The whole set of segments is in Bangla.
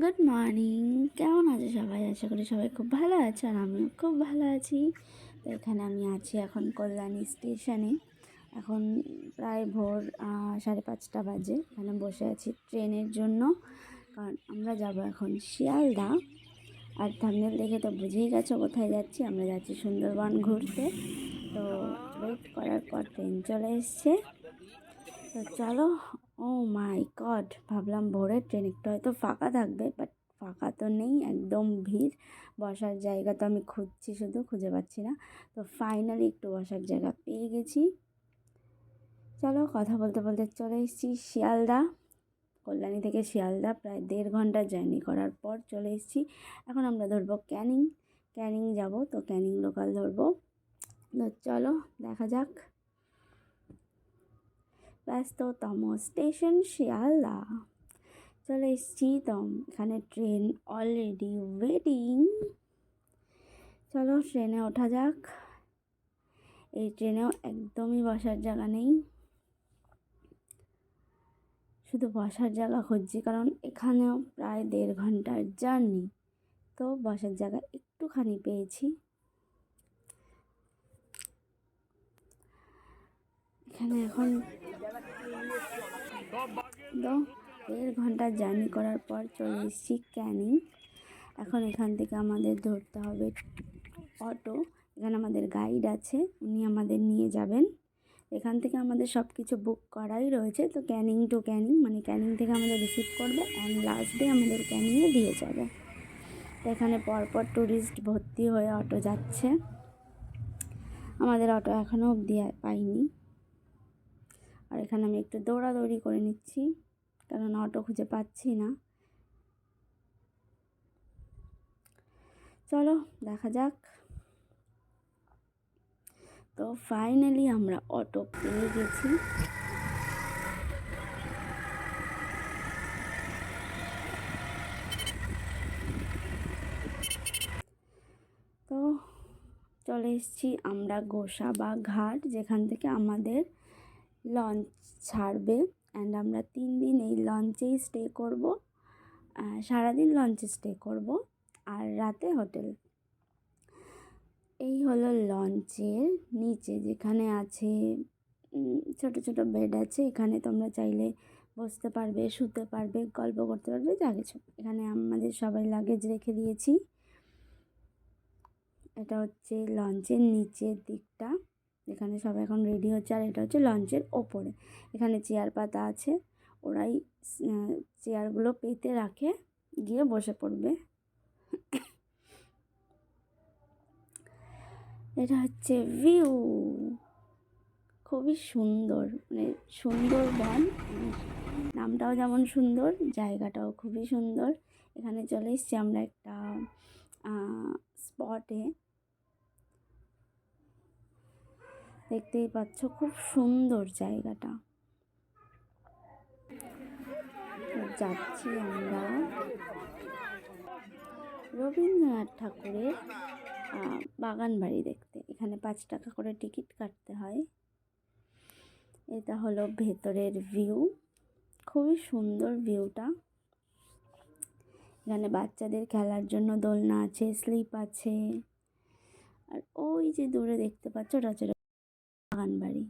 গুড মর্নিং কেমন আছে সবাই? আশা করি সবাই খুব ভালো আছে আর আমিও খুব ভালো আছি। তো এখানে আমি আছি এখন কল্যাণী স্টেশনে এখন প্রায় ভোর সাড়ে পাঁচটা বাজে। এখানে বসে আছি ট্রেনের জন্য। কারণ আমরা যাব এখন শিয়ালদা। আর থামনেল দেখে তো বুঝেই গেছো কোথায় যাচ্ছি। আমরা যাচ্ছি সুন্দরবন ঘুরতে। তো ওয়েট করার পর ট্রেন চলে এসছে। তো চলো ও মাই গড ভাবলাম ভোরের ট্রেন একটু হয়তো ফাঁকা থাকবে বাট ফাঁকা তো নেই, একদম ভিড়। বসার জায়গা তো আমি খুঁজছি শুধু, খুঁজে পাচ্ছি না। তো ফাইনালি একটু বসার জায়গা পেয়ে গেছি। চলো কথা বলতে বলতে চলে এসেছি শিয়ালদা। কল্যাণী থেকে শিয়ালদা প্রায় দেড় ঘণ্টা জার্নি করার পর চলে এসেছি। এখন আমরা ধরবো ক্যানিং। ক্যানিং যাব, তো ক্যানিং লোকাল ধরবো। তো চলো, দেখা যাক। ব্যস্ততম স্টেশন শিয়ালদা। চলে এসছি তো এখানে ট্রেন অলরেডি ওয়েটিং চলো ট্রেনে ওঠা যাক। এই ট্রেনেও একদমই বসার জায়গা নেই। শুধু বসার জায়গা খুঁজছি, কারণ এখানেও প্রায় দেড় ঘণ্টার জার্নি। তো বসার জায়গা একটুখানি পেয়েছি। এখানে এখন দেড় ঘণ্টা জার্নি করার পর চলে এসেছি ক্যানিং। এখন এখান থেকে আমাদের ধরতে হবে অটো। এখানে আমাদের গাইড আছে, উনি আমাদের নিয়ে যাবেন। এখান থেকে আমাদের সব কিছু বুক করাই রয়েছে। তো ক্যানিং টু ক্যানিং মানে ক্যানিং থেকে আমাদের রিসিভ করবে অ্যান্ড লাস্ট ডে আমাদের ক্যানিংয়ে দিয়ে যাবে। তো এখানে পরপর ট্যুরিস্ট ভর্তি হয়ে অটো যাচ্ছে। আমাদের অটো এখনও অবধি পাইনি। আর এখানে আমি একটু দৌড়াদৌড়ি করে নিচ্ছি, কারণ অটো খুঁজে পাচ্ছি না। চলো, দেখা যাক। তো ফাইনালি আমরা অটো পেয়ে গেছি। তো চলে এসেছি আমরা গোসা বা ঘাট, যেখান থেকে আমাদের লঞ্চ ছাড়বে অ্যান্ড আমরা তিন দিন এই লঞ্চেই স্টে করব সারাদিন লঞ্চে স্টে করব আর রাতে হোটেল এই হলো লঞ্চের নিচে যেখানে আছে ছোট ছোট বেড আছে, এখানে তোমরা চাইলে বসতে পারবে, শুতে পারবে, গল্প করতে পারবে, যা কিছু। এখানে আমাদের সবাই লাগেজ রেখে দিয়েছি। এটা হচ্ছে লঞ্চের নিচের দিকটা। এখানে সব এখন রেডি হচ্ছে আর এটা হচ্ছে লঞ্চের ওপরে। এখানে চেয়ার পাতা আছে, ওরাই চেয়ারগুলো পেতে রাখে, গিয়ে বসে পড়বে। এটা হচ্ছে ভিউ খুবই সুন্দর মানে সুন্দরবন নামটাও যেমন সুন্দর, জায়গাটাও খুবই সুন্দর। এখানে চলে এসেছি আমরা একটা স্পটে দেখতেই পাচ্ছ খুব সুন্দর জায়গাটা। যাচ্ছি আমরা রবীন্দ্রনাথ ঠাকুরের বাগান বাড়ি দেখতে। এখানে পাঁচ টাকা করে টিকিট কাটতে হয়। এটা হলো ভেতরের ভিউ। খুবই সুন্দর ভিউটা। এখানে বাচ্চাদের খেলার জন্য দোলনা আছে, স্লিপ আছে। আর ওই যে দূরে দেখতে পাচ্ছ ওটা বাগান বাড়ি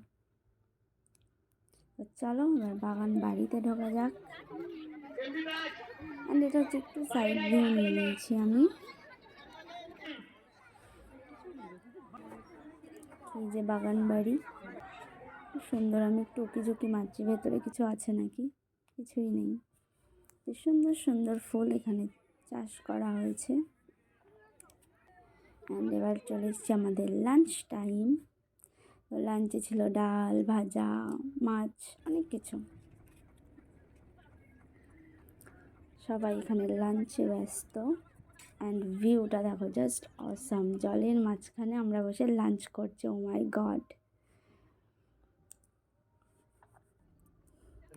তো চলো, এবার বাগান বাড়িতে ঢোকা যাক। অ্যান্ড এটা হচ্ছে একটু সাইড নিয়ে নিয়েছি আমি। এই যে বাগান বাড়ি। খুব সুন্দর, আমি একটু উকি মারছি, ভেতরে কিছু আছে নাকি? কিছুই নেই। সুন্দর সুন্দর ফুল এখানে চাষ করা হয়েছে। এবার চলে এসছি আমাদের লাঞ্চ টাইম লাঞ্চে ছিল ডাল ভাজা মাছ অনেক কিছু। সবাই এখানে লাঞ্চে ব্যস্ত। অ্যান্ড ভিউটা দেখো জাস্ট অসাম জলের মাঝখানে আমরা বসে লাঞ্চ করছি ও মাই গড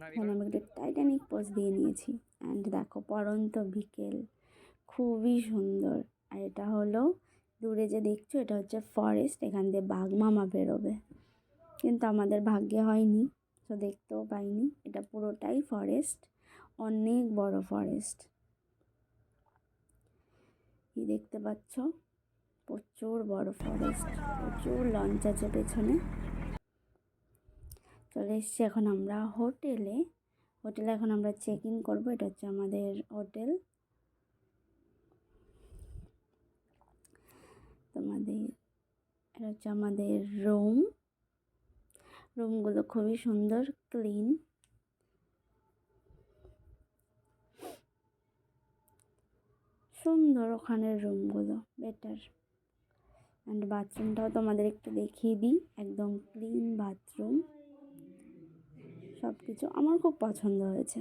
এখানে আমি একটু টাইটানিক পোজ দিয়ে নিয়েছি। অ্যান্ড দেখো পরন্ত বিকেল। খুবই সুন্দর। আর এটা হলো দূরে যে দেখছ, এটা হচ্ছে ফরেস্ট এখান দিয়ে বাঘ মামা বেরোবে। কিন্তু আমাদের ভাগ্যে হয়নি, তো দেখতেও পাইনি। এটা পুরোটাই ফরেস্ট অনেক বড় ফরেস্ট কি দেখতে পাচ্ছ, প্রচুর বড় ফরেস্ট প্রচুর লঞ্চ আছে পেছনে। চলে এসছি এখন আমরা হোটেলে। হোটেলে এখন আমরা চেক ইন করব, এটা হচ্ছে আমাদের হোটেল। তোমাদের এটা হচ্ছে আমাদের রুম রুমগুলো খুবই সুন্দর ক্লিন সুন্দর ওখানের রুমগুলো বেটার অ্যান্ড বাথরুমটাও তোমাদের একটু দেখিয়ে দিই, একদম ক্লিন বাথরুম সব কিছু আমার খুব পছন্দ হয়েছে।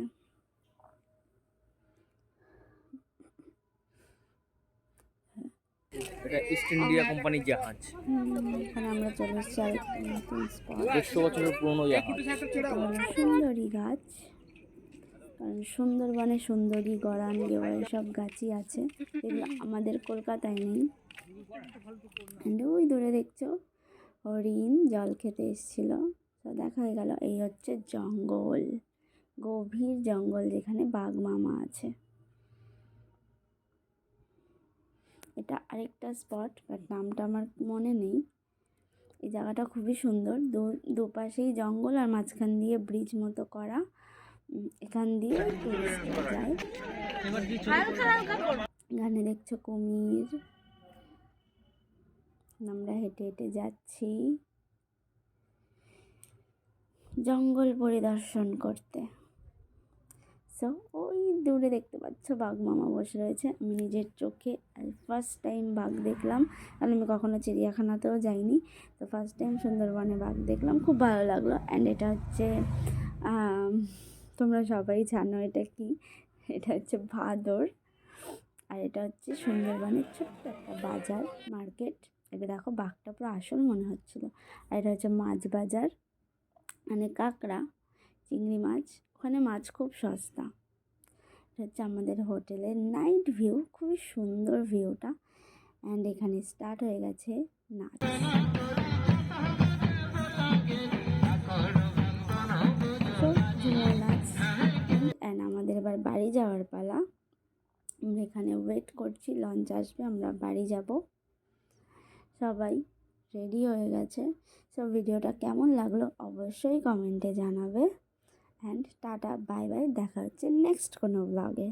এটা ইস্ট ইন্ডিয়া কোম্পানির জাহাজ। এখানে আমরা চলে এসেছি দেড়শো বছরের পুরনো জাহাজ। সুন্দরী গাছ। কারণ সুন্দরবনে সুন্দরী গরান গেওয়া এসব গাছই আছে। এগুলো আমাদের কলকাতায় নেই। ওই দূরে দেখছ হরিণ জল খেতে এসেছিল। তো দেখা হয়ে গেল এই হচ্ছে জঙ্গল। গভীর জঙ্গল যেখানে বাঘ মামা আছে। এটা আরেকটা স্পট বাট নামটা আমার মনে নেই। এই জায়গাটা খুবই সুন্দর। দু, দুপাশেই জঙ্গল আর মাঝখান দিয়ে ব্রিজ মতো করা। এখান দিয়ে যায়। এখানে দেখছ কুমির। আমরা হেঁটে হেঁটে যাচ্ছি। জঙ্গল পরিদর্শন করতে। সো ওই দূরে দেখতে পাচ্ছ বাঘ মামা বসে রয়েছে। আমি নিজের চোখে ফার্স্ট টাইম বাঘ দেখলাম। কারণ আমি কখনো চিড়িয়াখানাতেও যাইনি। তো ফার্স্ট টাইম সুন্দরবনে বাঘ দেখলাম। খুব ভালো লাগল। অ্যান্ড এটা হচ্ছে তোমরা সবাই জানো এটা কি? এটা হচ্ছে ভাদর। আর এটা হচ্ছে সুন্দরবনের ছোট্ট একটা বাজার, মার্কেট। এটা দেখো বাঘটা পুরো আসল মনে হচ্ছিল। আর এটা হচ্ছে মাছ বাজার। মানে কাঁকড়া, চিংড়ি মাছ। ওখানে মাছ খুব সস্তা। এটা হচ্ছে আমাদের হোটেলের নাইট ভিউ, খুবই সুন্দর ভিউটা। অ্যান্ড এখানে স্টার্ট হয়ে গেছে নাচ। নাচ। অ্যান্ড আমাদের এবার বাড়ি যাওয়ার পালা। আমরা এখানে ওয়েট করছি লঞ্চ আসবে, আমরা বাড়ি যাব। সবাই রেডি হয়ে গেছে। সব ভিডিওটা কেমন লাগল অবশ্যই কমেন্টে জানাবে। অ্যান্ড টাটা বাই বাই দেখা হচ্ছে নেক্সট কোনো ব্লগে